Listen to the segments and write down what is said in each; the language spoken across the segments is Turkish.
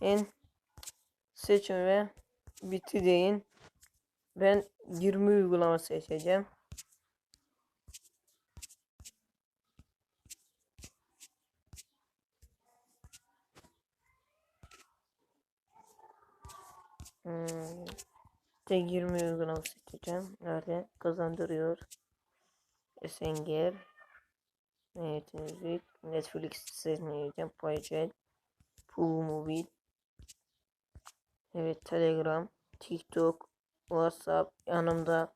En seçin ve bitti deyin. Ben 20 uygulama seçeceğim. Hmm. Tek 20 uygulama seçeceğim. Nerede? Kazandırıyor. Esenger. Evet, müzik. Netflix seçmeyeceğim. Paychat. Pool Movie. Evet, Telegram. TikTok. WhatsApp. Yanımda.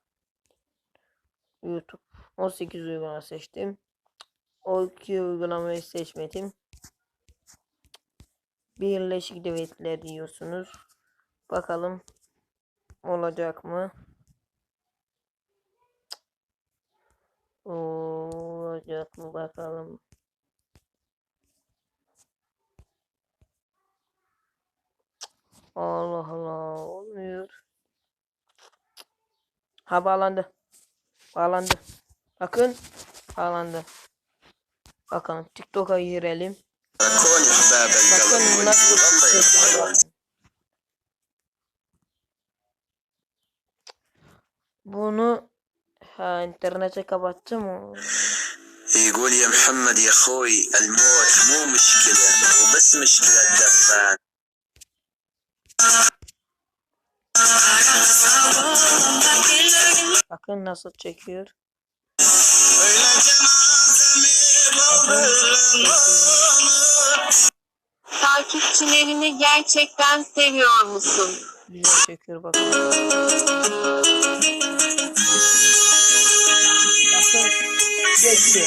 YouTube. 18 uygulama seçtim. O iki uygulamayı seçmedim. Birleşik Devletler diyorsunuz. Bakalım olacak mı? Olacak mı bakalım. Ha bağlandı. Bağlandı. Bakın bağlandı. Bakalım TikTok'a girelim. كوني احباب القلب Bakın nasıl والله ses يرضى var. Bunu ha internete kapattım o. يقول يا محمد يا اخوي الموت مو مشكلة وبس مشكلة دفان Bakın nasıl çekiyor. Takipçilerini gerçekten seviyor musun? Güzel çekiyor bakın. Bakın. Geçiyor.